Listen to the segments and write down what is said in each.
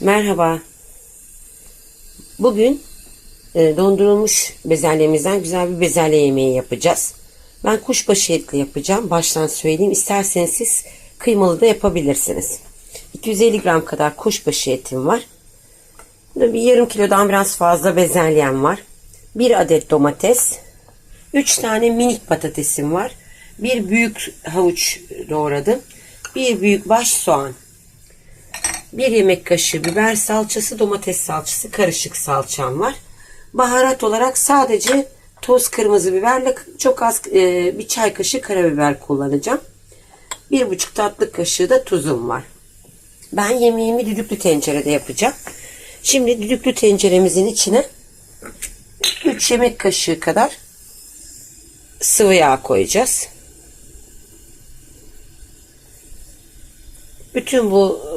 Merhaba. Bugün e, dondurulmuş bezelyemizden güzel bir bezelye yemeği yapacağız. Ben kuşbaşı etli yapacağım. Baştan söyleyeyim. İsterseniz siz kıymalı da yapabilirsiniz. 250 gram kadar kuşbaşı etim var. Burada bir yarım kilodan biraz fazla bezelyem var. Bir adet domates. 3 tane minik patatesim var. Bir büyük havuç doğradım. Bir büyük baş soğan. 1 yemek kaşığı biber salçası, domates salçası, karışık salçam var. Baharat olarak sadece toz kırmızı biberle çok az e, bir çay kaşığı karabiber kullanacağım. Bir buçuk tatlı kaşığı da tuzum var. Ben yemeğimi düdüklü tencerede yapacağım. Şimdi düdüklü tenceremizin içine 3 yemek kaşığı kadar sıvı yağ koyacağız. Bütün bu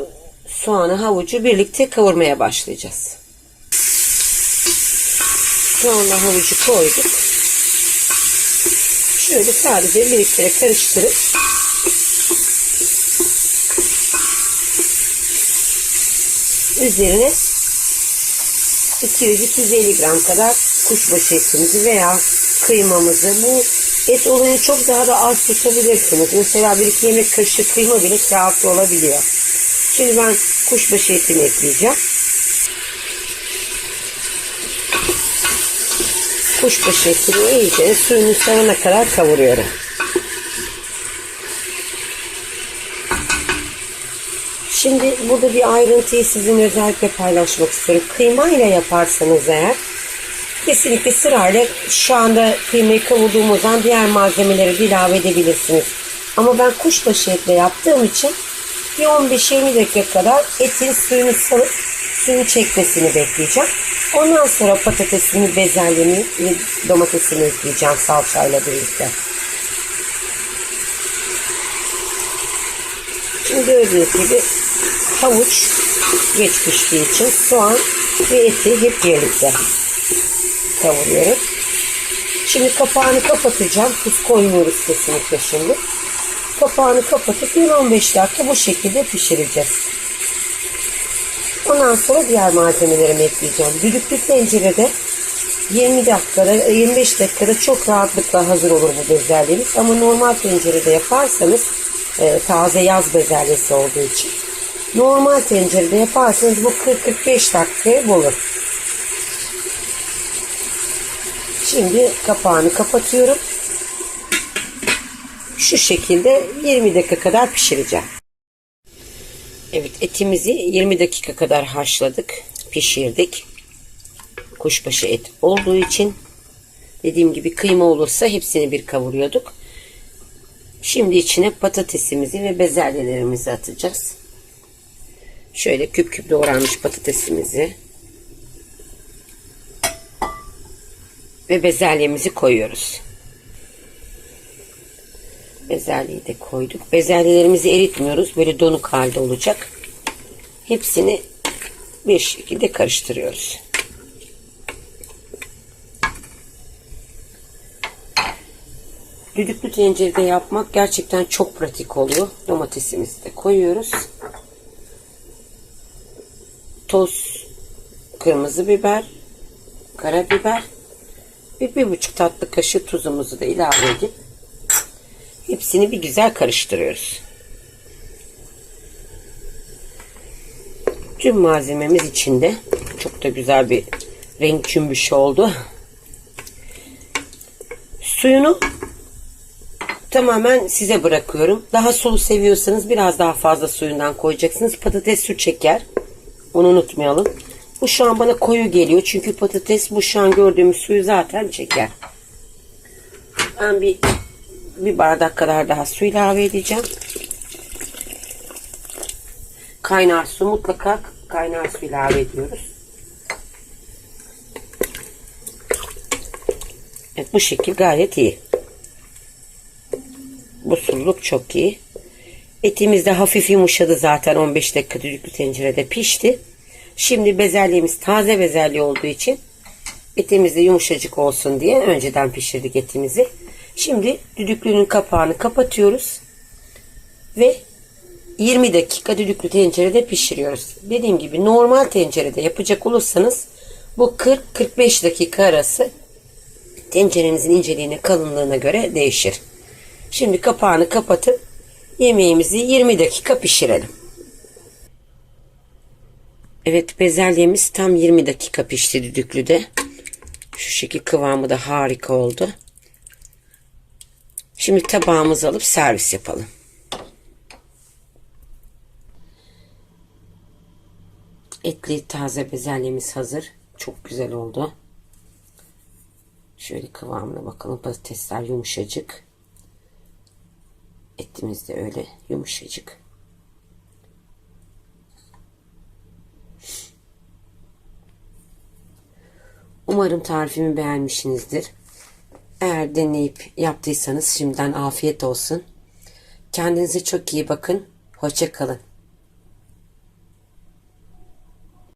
soğanı havucu birlikte kavurmaya başlayacağız. Soğanla havucu koyduk. Şöyle sadece birlikte karıştırıp üzerine 200-250 gram kadar kuşbaşı etimizi veya kıymamızı bu et olayı çok daha da az tutabilirsiniz. Mesela bir iki yemek kaşığı kıyma bile kafi olabiliyor. Şimdi ben kuşbaşı etini ekleyeceğim. Kuşbaşı etini iyice suyunu salana kadar kavuruyorum. Şimdi burada bir ayrıntıyı sizinle özellikle paylaşmak istiyorum. Kıyma ile yaparsanız eğer kesinlikle sırayla şu anda kıymayı kavurduğumuzdan diğer malzemeleri de ilave edebilirsiniz. Ama ben kuşbaşı etle yaptığım için bir 15-20 dakika kadar etin suyunu salıp suyun çekmesini bekleyeceğim. Ondan sonra patatesini, bezelyemi ve domatesini ekleyeceğim salçayla birlikte. Şimdi gördüğünüz gibi havuç geç piştiği için soğan ve eti hep birlikte kavuruyorum. Şimdi kapağını kapatacağım. Tuz koymuyoruz kesinlikle şimdi. Kapağını kapatıp 15 dakika bu şekilde pişireceğiz. Ondan sonra diğer malzemelerimi ekleyeceğim. Düdüklü tencerede 20 dakikada 25 dakikada çok rahatlıkla hazır olur bu bezelyemiz. Ama normal tencerede yaparsanız e, taze yaz bezelyesi olduğu için normal tencerede yaparsanız bu 40-45 dakikayı bulur. Şimdi kapağını kapatıyorum. Şu şekilde 20 dakika kadar pişireceğim. Evet etimizi 20 dakika kadar haşladık, pişirdik. Kuşbaşı et olduğu için dediğim gibi kıyma olursa hepsini bir kavuruyorduk. Şimdi içine patatesimizi ve bezelyelerimizi atacağız. Şöyle küp küp doğranmış patatesimizi ve bezelyemizi koyuyoruz. Bezelyeyi de koyduk. Bezelyelerimizi eritmiyoruz. Böyle donuk halde olacak. Hepsini bir şekilde karıştırıyoruz. Düdüklü tencerede yapmak gerçekten çok pratik oluyor. Domatesimizi de koyuyoruz. Toz kırmızı biber, karabiber ve bir buçuk tatlı kaşığı tuzumuzu da ilave edip hepsini bir güzel karıştırıyoruz. Tüm malzememiz içinde. Çok da güzel bir renk cümbüşü oldu. Suyunu tamamen size bırakıyorum. Daha sulu seviyorsanız biraz daha fazla suyundan koyacaksınız. Patates su çeker. Onu unutmayalım. Bu şu an bana koyu geliyor. Çünkü patates bu şu an gördüğümüz suyu zaten çeker. Ben bir bir bardak kadar daha su ilave edeceğim. Kaynar su mutlaka kaynar su ilave ediyoruz. Evet bu şekil gayet iyi. Bu sululuk çok iyi. Etimiz de hafif yumuşadı zaten 15 dakika düdüklü tencerede pişti. Şimdi bezelyemiz taze bezelye olduğu için etimiz de yumuşacık olsun diye önceden pişirdik etimizi. Şimdi düdüklünün kapağını kapatıyoruz ve 20 dakika düdüklü tencerede pişiriyoruz. Dediğim gibi normal tencerede yapacak olursanız bu 40-45 dakika arası tencerenizin inceliğine kalınlığına göre değişir. Şimdi kapağını kapatıp yemeğimizi 20 dakika pişirelim. Evet bezelyemiz tam 20 dakika pişti düdüklüde. Şu şekil kıvamı da harika oldu. Şimdi tabağımızı alıp servis yapalım. Etli taze bezelyemiz hazır. Çok güzel oldu. Şöyle kıvamına bakalım. Patatesler yumuşacık. Etimiz de öyle yumuşacık. Umarım tarifimi beğenmişsinizdir. Eğer deneyip yaptıysanız şimdiden afiyet olsun. Kendinize çok iyi bakın. Hoşça kalın.